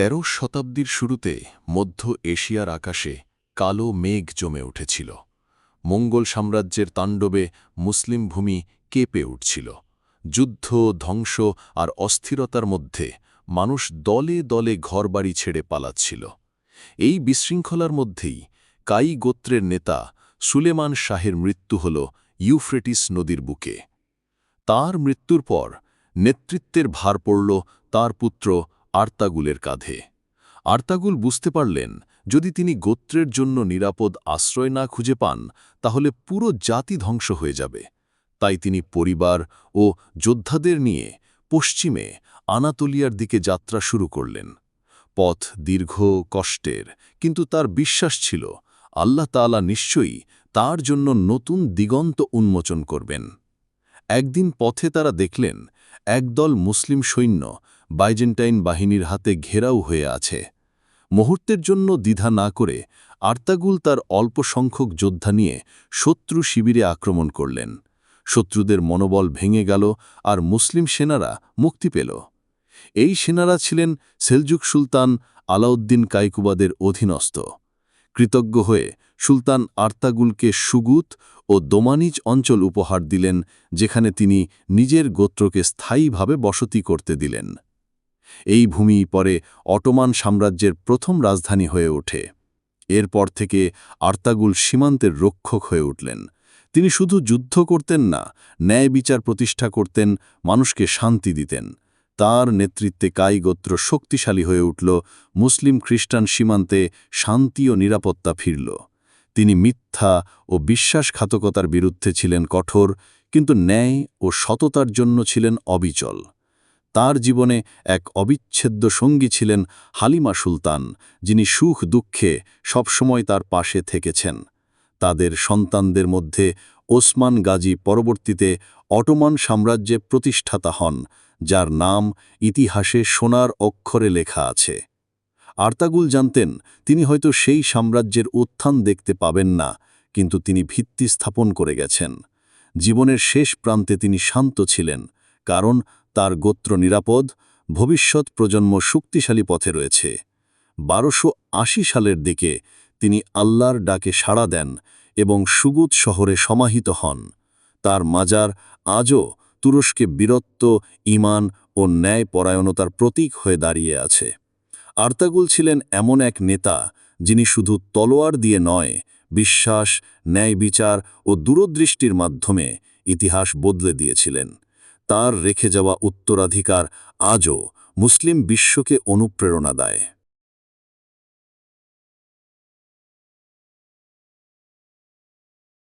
তেরো শতাব্দীর শুরুতে মধ্য এশিয়ার আকাশে কালো মেঘ জমে উঠেছিল। মঙ্গল সাম্রাজ্যের তাণ্ডবে মুসলিম ভূমি কেঁপে উঠছিল। যুদ্ধ, ধ্বংস আর অস্থিরতার মধ্যে মানুষ দলে দলে ঘরবাড়ি ছেড়ে পালাচ্ছিল। এই বিশৃঙ্খলার মধ্যেই কাই গোত্রের নেতা সুলেমান শাহের মৃত্যু হল ইউফ্রেটিস নদীর বুকে। তার মৃত্যুর পর নেতৃত্বের ভার পড়ল তার পুত্র আর্তাগুলের কাঁধে। আর্তাগুল বুঝতে পারলেন, যদি তিনি গোত্রের জন্য নিরাপদ আশ্রয় না খুঁজে পান, তাহলে পুরো জাতি ধ্বংস হয়ে যাবে। তাই তিনি পরিবার ও যোদ্ধাদের নিয়ে পশ্চিমে আনাতোলিয়ার দিকে যাত্রা শুরু করলেন। পথ দীর্ঘ, কষ্টের, কিন্তু তার বিশ্বাস ছিল, আল্লাহ তাআলা নিশ্চয়ই তার জন্য নতুন দিগন্ত উন্মোচন করবেন। একদিন পথে তারা দেখলেন, একদল মুসলিম সৈন্য বাইজেন্টাইন বাহিনীর হাতে ঘেরাও হয়ে আছে। মুহূর্তের জন্য দ্বিধা না করে আর্তাগুল তার অল্প সংখ্যক যোদ্ধা নিয়ে শত্রু শিবিরে আক্রমণ করলেন। শত্রুদের মনোবল ভেঙে গেল আর মুসলিম সেনারা মুক্তি পেল। এই সেনারা ছিলেন সেলজুক সুলতান আলাউদ্দিন কাইকুবাদের অধীনস্থ। কৃতজ্ঞ হয়ে সুলতান আর্তাগুলকে সুগুত ও দোমানিজ অঞ্চল উপহার দিলেন, যেখানে তিনি নিজের গোত্রকে স্থায়ীভাবে বসতি করতে দিলেন। এই ভূমি পরে অটোমান সাম্রাজ্যের প্রথম রাজধানী হয়ে ওঠে। এরপর থেকে আর্তাগুল সীমান্তের রক্ষক হয়ে উঠলেন। তিনি শুধু যুদ্ধ করতেন না, ন্যায় বিচার প্রতিষ্ঠা করতেন, মানুষকে শান্তি দিতেন। তার নেতৃত্বে কাই গোত্র শক্তিশালী হয়ে উঠল, মুসলিম খ্রিস্টান সীমান্তে শান্তি ও নিরাপত্তা ফিরল। তিনি মিথ্যা ও বিশ্বাসঘাতকতার বিরুদ্ধে ছিলেন কঠোর, কিন্তু ন্যায় ও সততার জন্য ছিলেন অবিচল। তার জীবনে এক অবিচ্ছেদ্য সঙ্গী ছিলেন হালিমা সুলতান, যিনি সুখ দুঃখে সবসময় তার পাশে থেকেছেন। তাদের সন্তানদের মধ্যে ওসমান গাজী পরবর্তীতে অটোমান সাম্রাজ্যে প্রতিষ্ঠাতা হন, যার নাম ইতিহাসে সোনার অক্ষরে লেখা আছে। আর্তাগুল জানতেন, তিনি হয়তো সেই সাম্রাজ্যের উত্থান দেখতে পাবেন না, কিন্তু তিনি ভিত্তি স্থাপন করে গেছেন। জীবনের শেষ প্রান্তে তিনি শান্ত ছিলেন, কারণ তার গোত্র নিরাপদ, ভবিষ্যৎ প্রজন্ম শক্তিশালী পথে রয়েছে। বারোশো সালের দিকে তিনি আল্লাহর ডাকে সাড়া দেন এবং সুগুত শহরে সমাহিত হন। তার মাজার আজও তুরস্কে বীরত্ব ইমান ও ন্যায় পরায়ণতার প্রতীক হয়ে দাঁড়িয়ে আছে। আর্তাগুল ছিলেন এমন এক নেতা যিনি শুধু তলোয়ার দিয়ে নয়, বিশ্বাস ন্যায় বিচার ও দূরদৃষ্টির মাধ্যমে ইতিহাস বদলে দিয়েছিলেন। তার রেখে যাওয়া উত্তরাধিকার আজও মুসলিম বিশ্বকে অনুপ্রেরণা দেয়।